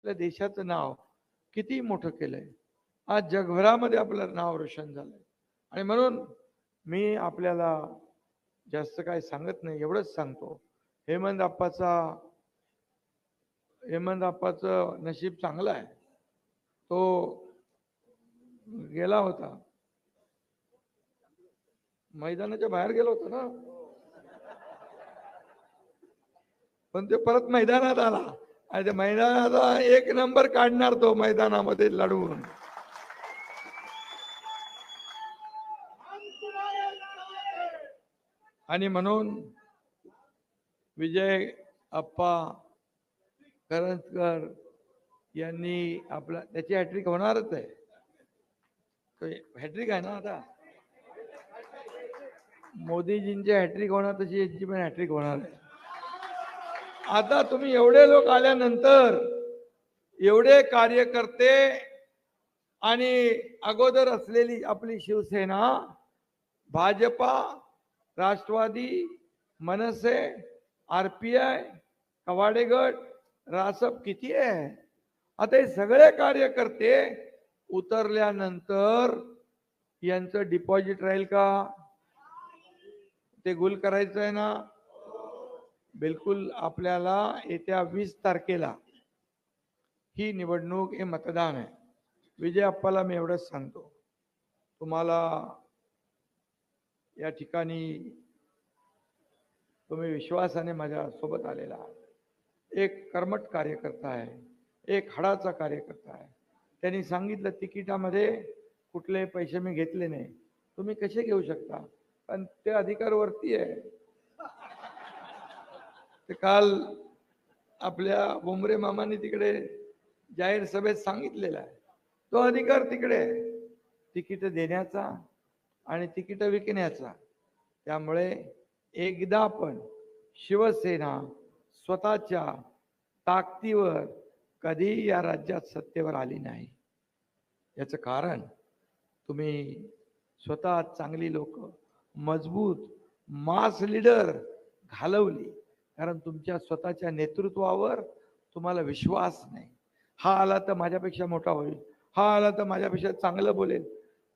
आपल्या देशाचं नाव किती मोठं केलंय. आज जगभरामध्ये आपलं नाव रोशन झालंय. आणि म्हणून मी आपल्याला जास्त काय सांगत नाही एवढंच सांगतो. हेमंत आप्पाचा हेमंत आप्पाचं नशीब चांगलं आहे. तो गेला होता. मैदानाच्या बाहेर गेला होता ना. पण ते परत मैदानात आला. आणि मैदानाचा एक नंबर काढणार तो मैदानामध्ये लढवून. आणि म्हणून विजय अप्पा करंजकर यांनी आपला त्याची हॅट्रिक होणारच आहे. हॅट्रिक आहे ना आता? मोदीजींची हॅट्रिक होणार तशी यांची पण हॅट्रिक होणार आहे. आता तुम्ही एवढे लोक आल्यानंतर एवढे कार्यकर्ते आणि अगोदर असलेली आपली Shivsena Bhajapa Rashtrawadi Manase R P I Kawade गट रासप किती आहे? आता हे सगळे कार्यकर्ते उतरल्यानंतर यांचं डिपॉझिट राहील का? ते गुल करायचं आहे ना? बिलकुल आपल्याला येत्या वीस तारखेला ही निवडणूक हे मतदान आहे. विजय अप्पाला मी एवढंच सांगतो. तुम्हाला या ठिकाणी तुम्ही विश्वासाने माझ्या सोबत आलेला एक कर्मट कार्यकर्ता आहे. एक हाडाचा कार्यकर्ता आहे. त्यांनी सांगितलं तिकिटामध्ये कुठले पैसे मी घेतले नाही. तुम्ही कसे घेऊ शकता? पण ते अधिकार वरती आहे. ते काल आपल्या बोंबरे मामाने तिकडे जाहीर सभेत सांगितलेला आहे. तो अधिकार तिकडे आहे. तिकीट देण्याचा आणि तिकीट विकण्याचा. त्यामुळे एकदा आपण शिवसेना स्वतःच्या ताकदीवर कधी या राज्यात सत्तेवर आली नाही. याचं कारण तुम्ही स्वतः चांगली लोक मजबूत मास लीडर घालवली. कारण तुमच्या स्वतःच्या नेतृत्वावर तुम्हाला विश्वास नाही. हा आला तर माझ्यापेक्षा मोठा होईल. हा आला तर माझ्यापेक्षा चांगलं बोलेल.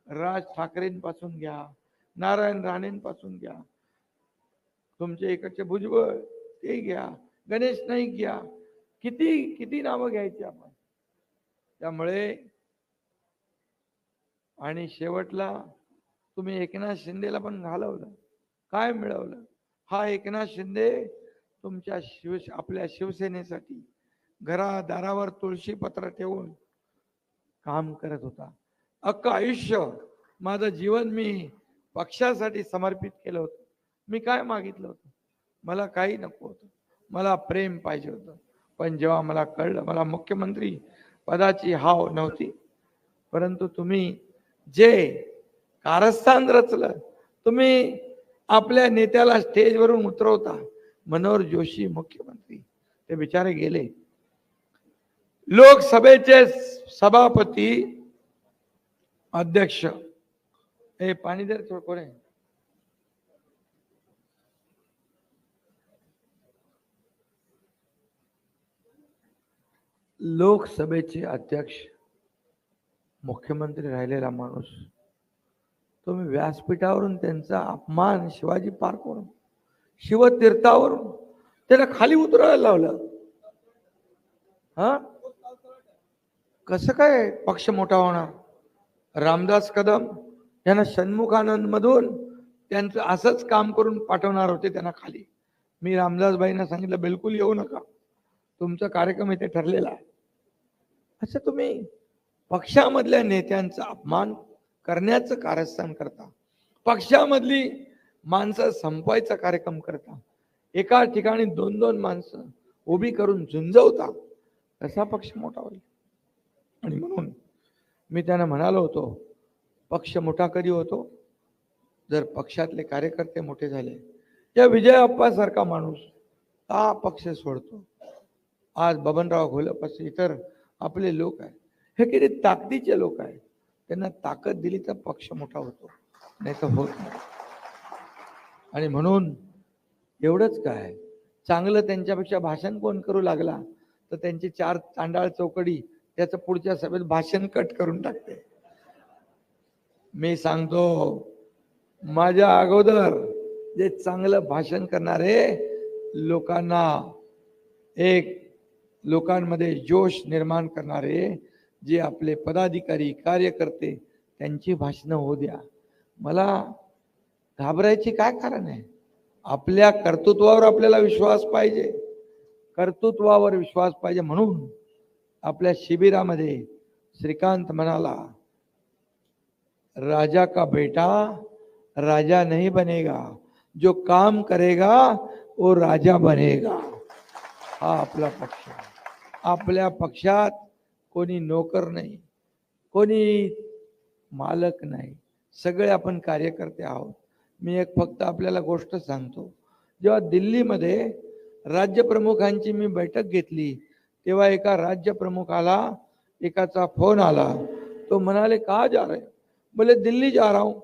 राज ठाकरेंपासून घ्या. नारायण राणेंपासून घ्या. तुमचे इकडचे भुजबळ ते घ्या. गणेश नाईक घ्या. किती किती नावं घ्यायची आपण? त्यामुळे आणि शेवटला तुम्ही एकनाथ शिंदेला पण घालवलं. काय मिळवलं? हा एकनाथ शिंदे तुमच्या शिव आपल्या शिवसेनेसाठी घरादारावर तुळशीपत्र तुळशी पत्र ठेवून काम करत होता. अख्खं आयुष्य माझं जीवन मी पक्षासाठी समर्पित केलं होतं. मी काय मागितलं होतं? मला काही नको होतं. मला प्रेम पाहिजे होतं. पण जेव्हा मला कळलं मला मुख्यमंत्री पदाची हाव नव्हती. परंतु तुम्ही जे कारस्थान रचलं तुम्ही आपल्या नेत्याला स्टेजवरून उतरवता मनोहर जोशी मुख्यमंत्री. ते बिचारे गेले. लोकसभेचे सभापती अध्यक्ष. हे पाणी दे कोण आहे लोकसभेचे अध्यक्ष मुख्यमंत्री राहिलेला माणूस. तुम्ही व्यासपीठावरून त्यांचा अपमान शिवाजी पार्कवरून शिवतीर्थावरून. त्याला खाली उतरायला लावलं. हा? कसं काय पक्ष मोठा होणार? रामदास कदम यांना षण्मुखानंद मधून त्यांचं असंच काम करून पाठवणार होते त्यांना खाली. मी रामदासबाईंना सांगितलं बिलकुल येऊ नका. तुमचा कार्यक्रम इथे ठरलेला आहे. असं तुम्ही पक्षामधल्या नेत्यांचा अपमान करण्याचं कारस्थान करता. पक्षामधली माणसं संपवायचा कार्यक्रम करता एका ठिकाणी दोन दोन माणसं उभी करून झुंजवता असा पक्ष मोठा होईल. आणि म्हणून मी त्यांना म्हणालो होतो पक्ष मोठा कधी होतो? जर पक्षातले कार्यकर्ते मोठे झाले. या विजय अप्पासारखा माणूस हा पक्ष सोडतो. आज बबनराव घोलपास इतर आपले लोक आहेत. हे किती ताकदीचे लोक आहेत. त्यांना ताकद दिली तर पक्ष मोठा होतो. नाही तर होत नाही. आणि म्हणून एवढंच काय? चांगलं त्यांच्यापेक्षा भाषण कोण करू लागला? तर त्यांची चार चांडाळ चौकडी त्याचं पुढच्या सभेत भाषण कट करून टाकते. मी सांगतो माझ्या अगोदर जे चांगलं भाषण करणारे लोकांना एक लोकांमध्ये जोश निर्माण करणारे जे आपले पदाधिकारी कार्यकर्ते त्यांची भाषणं होऊ द्या. मला घाबरायची काय कारण आहे? आपल्या कर्तृत्वावर आपल्याला विश्वास पाहिजे. कर्तृत्वावर विश्वास पाहिजे म्हणून आपल्या शिबिरामध्ये श्रीकांत म्हणाला राजा का बेटा? राजा नहीं बनेगा. जो काम करेगा वो राजा बनेगा. हा आपला पक्ष आपल्या पक्षात कोणी नोकर नाही कोणी मालक नाही. सगळे आपण कार्यकर्ते आहोत. मी एक फक्त आपल्याला गोष्ट सांगतो. जेव्हा दिल्लीमध्ये राज्यप्रमुखांची मी बैठक घेतली, तेव्हा एका राज्यप्रमुखाला एकाचा फ़ोन आला. तो म्हणाले कहा जा रहे? बोले, दिल्ली जा रहा हूँ.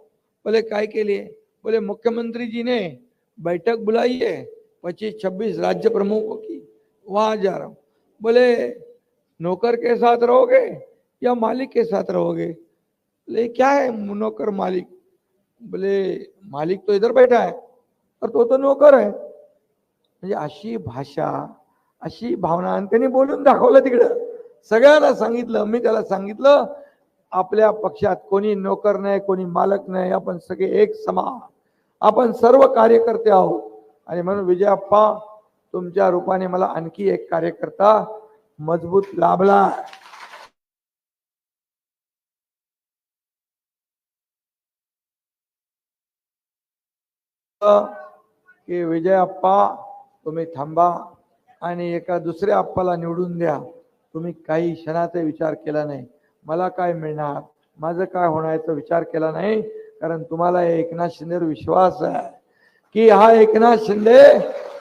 बोले, काय के बोले मुख्यमंत्री जी ने बैठक बुलाई है, पच्चीस छब्बीस राज्य प्रमुखों की, वहाँ जा रहा हूँ. बोले, नौकर के साथ रहोगे या मालिक के साथ रहोगे? बोले, क्या है नौकर मालिक? बोले मालिक तो इधर बैठा है और तो तो नोकर है। म्हणजे अशी भाषा अशी भावना आणि त्यांनी बोलून दाखवलं तिकडं. सगळ्यांना सांगितलं मी त्याला सांगितलं आपल्या पक्षात कोणी नोकर नाही कोणी मालक नाही आपण सगळे एक समा. आपण सर्व कार्यकर्ते आहोत. आणि म्हणून विजयाप्पा तुमच्या रूपाने मला आणखी एक कार्यकर्ता मजबूत लाभला. की विजयाप्पा तुम्ही थांबा आणि एका दुसऱ्या आप्पाला निवडून द्या. तुम्ही काही क्षणाचा विचार केला नाही. मला काय मिळणार? माझं काय होणार याचा विचार केला नाही? कारण तुम्हाला एकनाथ शिंदेवर विश्वास आहे. की हा एकनाथ शिंदे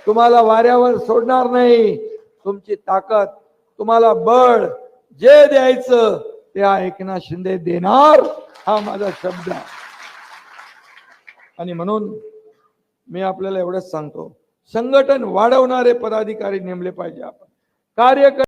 तुम्हाला वाऱ्यावर सोडणार नाही. तुमची ताकद तुम्हाला बळ जे द्यायचं ते हा एकनाथ शिंदे देणार हा माझा शब्द आहे. आणि म्हणून मी आपल्याला एवढंच सांगतो. संघटन वाढवणारे पदाधिकारी नेमले पाहिजे आपण. कार्य